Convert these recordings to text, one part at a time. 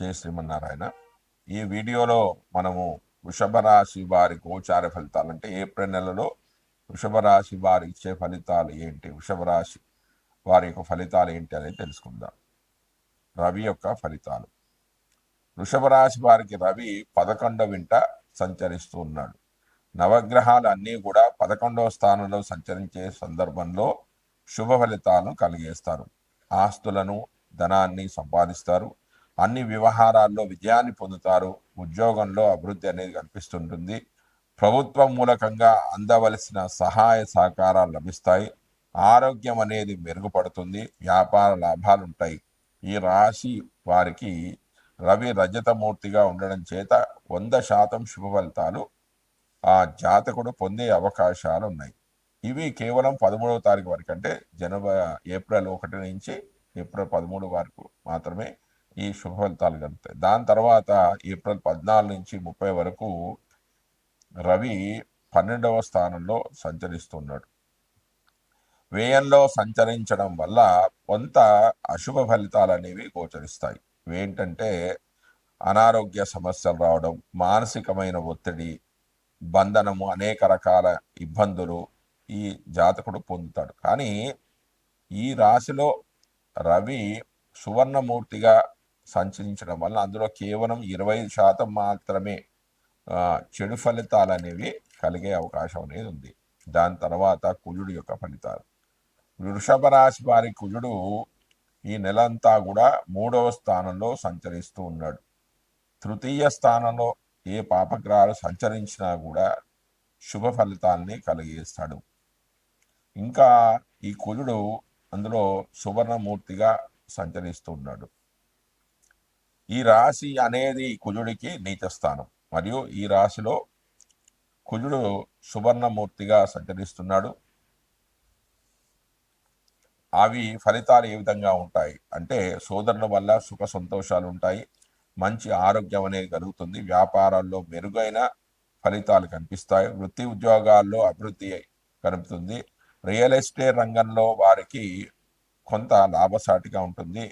జయ శ్రీమన్నారాయణ. ఈ వీడియోలో మనము వృషభ రాశి వారి గోచార ఫలితాలు అంటే ఏప్రిల్ నెలలో వృషభ రాశి వారి ఇచ్చే ఫలితాలు ఏంటి? వృషభ రాశి వారి యొక్క ఫలితాలు ఏంటి అనేది తెలుసుకుందాం. రవి యొక్క ఫలితాలు. వృషభ రాశి వారికి రవి పదకొండవ వింట సంచరిస్తూ ఉన్నాడు. నవగ్రహాలు అన్నీ కూడా పదకొండవ స్థానంలో సంచరించే సందర్భంలో శుభ ఫలితాలను కలిగేస్తారు. ఆస్తులను ధనాన్ని సంపాదిస్తారు. అన్ని వ్యవహారాల్లో విజయాన్ని పొందుతారు. ఉద్యోగంలో అభివృద్ధి అనేది కనిపిస్తుంటుంది. ప్రభుత్వం మూలకంగా అందవలసిన సహాయ సహకారాలు లభిస్తాయి. ఆరోగ్యం అనేది మెరుగుపడుతుంది. వ్యాపార లాభాలు ఉంటాయి. ఈ రాశి వారికి రవి రజతమూర్తిగా ఉండడం చేత వంద శాతం శుభ ఫలితాలు ఆ జాతకుడు పొందే అవకాశాలు ఉన్నాయి. ఇవి కేవలం పదమూడవ తారీఖు వరకు అంటే జనవరి ఏప్రిల్ ఒకటి నుంచి ఏప్రిల్ పదమూడు వరకు మాత్రమే ఈ శుభ ఫలితాలు కలుగుతాయి. దాని తర్వాత ఏప్రిల్ పద్నాలుగు నుంచి ముప్పై వరకు రవి పన్నెండవ స్థానంలో సంచరిస్తున్నాడు. వ్యయంలో సంచరించడం వల్ల కొంత అశుభ ఫలితాలు అనేవి గోచరిస్తాయి. ఏంటంటే అనారోగ్య సమస్యలు రావడం మానసికమైన ఒత్తిడి బంధనము అనేక రకాల ఇబ్బందులు ఈ జాతకుడు పొందుతాడు. కానీ ఈ రాశిలో రవి సువర్ణమూర్తిగా సంచరించడం వల్ల అందులో కేవలం ఇరవై శాతం మాత్రమే చెడు ఫలితాలు అనేవి కలిగే అవకాశం అనేది ఉంది. దాని తర్వాత కుజుడు యొక్క ఫలితాలు. వృషభ రాశి వారి కుజుడు ఈ నెల అంతా కూడా మూడవ స్థానంలో సంచరిస్తూ ఉన్నాడు. తృతీయ స్థానంలో ఏ పాపగ్రహాలు సంచరించినా కూడా శుభ ఫలితాల్ని కలిగేస్తాడు. ఇంకా ఈ కుజుడు అందులో సువర్ణమూర్తిగా సంచరిస్తూ ఉన్నాడు. ఈ రాశి అనేది కుజుడికి నీచ స్థానం మరియు ఈ రాశిలో కుజుడు సువర్ణమూర్తిగా సంచరిస్తున్నాడు. అవి ఫలితాలు ఏ విధంగా ఉంటాయి? అంటే సోదరుల వల్ల సుఖ సంతోషాలు ఉంటాయి. మంచి ఆరోగ్యం అనేది కలుగుతుంది. వ్యాపారాల్లో మెరుగైన ఫలితాలు కనిపిస్తాయి. వృత్తి ఉద్యోగాల్లో అభివృద్ధి కలుగుతుంది రియల్ ఎస్టేట్ రంగంలో వారికి కొంత లాభసాటిగా ఉంటుంది.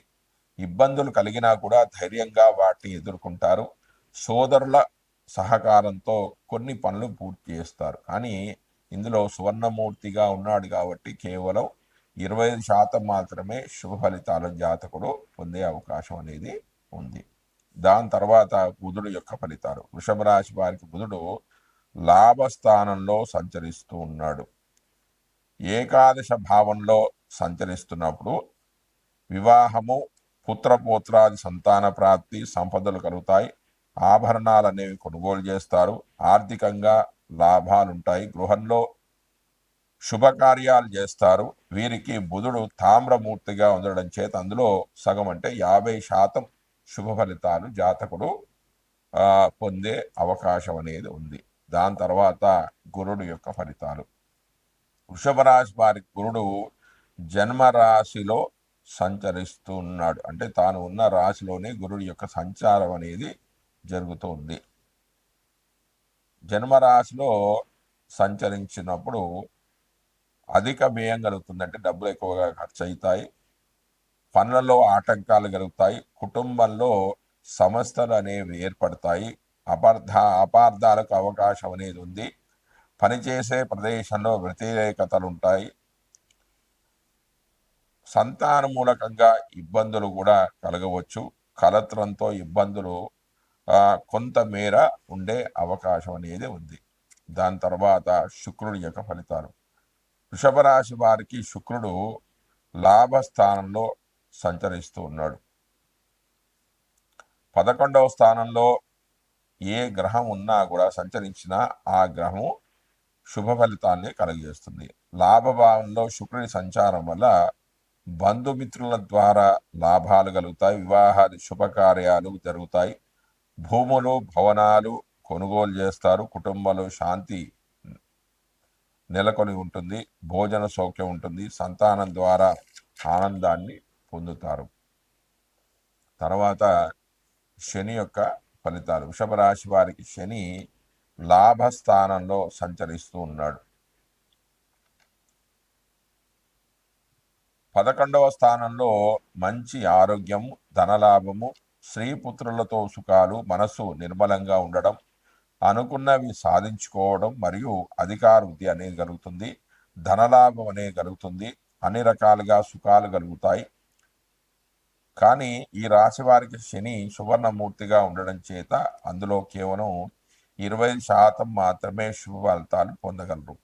ఇబ్బందులు కలిగినా కూడా ధైర్యంగా వాటిని ఎదుర్కొంటారు. సోదరుల సహకారంతో కొన్ని పనులు పూర్తి చేస్తారు. కానీ ఇందులో సువర్ణమూర్తిగా ఉన్నాడు కాబట్టి కేవలం ఇరవై ఐదు శాతం మాత్రమే శుభ ఫలితాలు జాతకుడు పొందే అవకాశం అనేది ఉంది. దాని తర్వాత బుధుడు యొక్క ఫలితాలు. వృషభ రాశి వారికి బుధుడు లాభస్థానంలో సంచరిస్తూ ఉన్నాడు. ఏకాదశ భావంలో సంచరిస్తున్నప్పుడు వివాహము పుత్రపోత్రాది సంతాన ప్రాప్తి సంపదలు కలుగుతాయి. ఆభరణాలు అనేవి కొనుగోలు చేస్తారు. ఆర్థికంగా లాభాలుంటాయి. గృహంలో శుభకార్యాలు చేస్తారు. వీరికి బుధుడు తామ్రమూర్తిగా ఉండడం చేత అందులో సగం అంటే యాభై శాతం శుభ ఫలితాలు జాతకుడు పొందే అవకాశం అనేది ఉంది. దాని తర్వాత గురుడు యొక్క ఫలితాలు. వృషభ రాశి వారి గురుడు జన్మరాశిలో సంచరిస్తూ ఉన్నాడు. అంటే తాను ఉన్న రాశిలోనే గురుడు యొక్క సంచారం అనేది జరుగుతూ ఉంది జన్మరాశిలో సంచరించినప్పుడు అధిక వ్యయం కలుగుతుంది అంటే డబ్బులు ఎక్కువగా ఖర్చు అవుతాయి పనులలో ఆటంకాలు కలుగుతాయి. కుటుంబంలో సమస్యలు అనేవి ఏర్పడతాయి. అపార్థ అపార్థాలకు అవకాశం అనేది ఉంది. పనిచేసే ప్రదేశంలో వ్యతిరేకతలు ఉంటాయి. సంతాన మూలకంగా ఇబ్బందులు కూడా కలగవచ్చు. కలత్రంతో ఇబ్బందులు కొంతమేర ఉండే అవకాశం అనేది ఉంది. దాని తర్వాత శుక్రుడి యొక్క ఫలితాలు. వృషభ రాశి వారికి శుక్రుడు లాభస్థానంలో సంచరిస్తూ ఉన్నాడు. పదకొండవ స్థానంలో ఏ గ్రహం ఉన్నా కూడా సంచరించినా ఆ గ్రహము శుభ ఫలితాన్ని కలుగజేస్తుంది. లాభభావంలో శుక్రుడి సంచారం వల్ల బంధుమిత్రుల ద్వారా లాభాలు కలుగుతాయి వివాహాది శుభకార్యాలు జరుగుతాయి. భూములు భవనాలు కొనుగోలు చేస్తారు. కుటుంబంలో శాంతి నెలకొని ఉంటుంది. భోజన సౌఖ్యం ఉంటుంది. సంతానం ద్వారా ఆనందాన్ని పొందుతారు. తర్వాత శని యొక్క ఫలితాలు. వృషభ రాశి వారికి శని లాభస్థానంలో సంచరిస్తూ ఉన్నాడు. పదకొండవ స్థానంలో మంచి ఆరోగ్యము ధనలాభము స్త్రీ పుత్రులతో సుఖాలు మనస్సు నిర్మలంగా ఉండడం అనుకున్నవి సాధించుకోవడం మరియు అధికార వృద్ధి అనేది కలుగుతుంది. ధనలాభం అనేది కలుగుతుంది. అన్ని రకాలుగా సుఖాలు కలుగుతాయి. కానీ ఈ రాశి వారికి శని సువర్ణమూర్తిగా ఉండడం చేత అందులో కేవలం ఇరవై శాతం మాత్రమే శుభ ఫలితాలు పొందగలరు.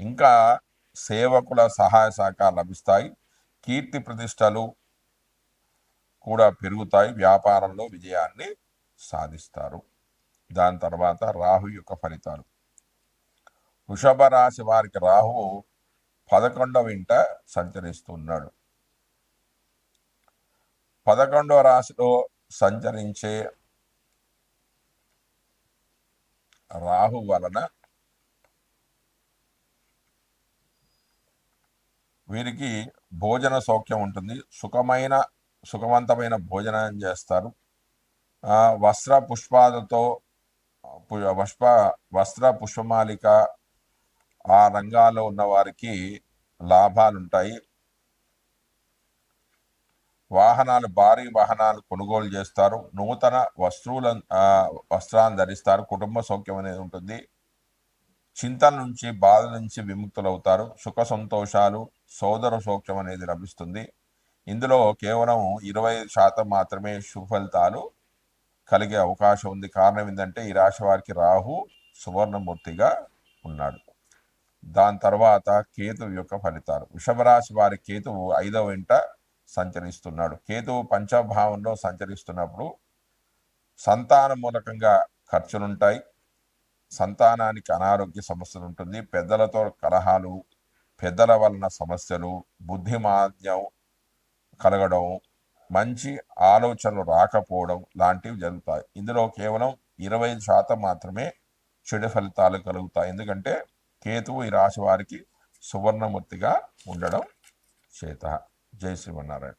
ఇంకా సేవకుల సహాయ సహకారాలు లభిస్తాయి. కీర్తి ప్రతిష్టలు కూడా పెరుగుతాయి. వ్యాపారంలో విజయాన్ని సాధిస్తారు. దాని తర్వాత రాహు యొక్క ఫలితాలు. వృషభ రాశి వారికి రాహు పదకొండవ ఇంట సంచరిస్తున్నాడు. పదకొండవ రాశిలో సంచరించే రాహు వలన వీరికి భోజన సౌఖ్యం ఉంటుంది. సుఖమైన సుఖవంతమైన భోజనం చేస్తారు. వస్త్ర పుష్పాలతో పుష్ప వస్త్ర పుష్పమాలిక ఆ రంగాల్లో ఉన్న వారికి లాభాలు ఉంటాయి వాహనాలు భారీ వాహనాలు కొనుగోలు చేస్తారు. నూతన వస్తువులను వస్త్రాలను ధరిస్తారు. కుటుంబ సౌఖ్యం అనేది ఉంటుంది. చింతల నుంచి బాధ నుంచి విముక్తులవుతారు. సుఖ సంతోషాలు సోదర సౌఖ్యం అనేది లభిస్తుంది. ఇందులో కేవలం ఇరవై శాతం మాత్రమే సుఫలితాలు కలిగే అవకాశం ఉంది. కారణం ఏంటంటే ఈ రాశి వారికి రాహు సువర్ణమూర్తిగా ఉన్నాడు. దాని తర్వాత కేతువు యొక్క ఫలితాలు. వృషభరాశి వారి కేతువు ఐదవ ఇంట సంచరిస్తున్నాడు. కేతువు పంచభావంలో సంచరిస్తున్నప్పుడు సంతాన మూలకంగా ఖర్చులుంటాయి. సంతానానికి అనారోగ్య సమస్యలు ఉంటుంది. పెద్దలతో కలహాలు పెద్దల వలన సమస్యలు బుద్ధిమాంద్యం కలగడం మంచి ఆలోచనలు రాకపోవడం లాంటివి జరుగుతాయి. ఇందులో కేవలం ఇరవై శాతం మాత్రమే చెడు ఫలితాలు కలుగుతాయి. ఎందుకంటే కేతువు ఈ రాశి వారికి సువర్ణమూర్తిగా ఉండడం చేత. జై శ్రీమన్నారాయణ.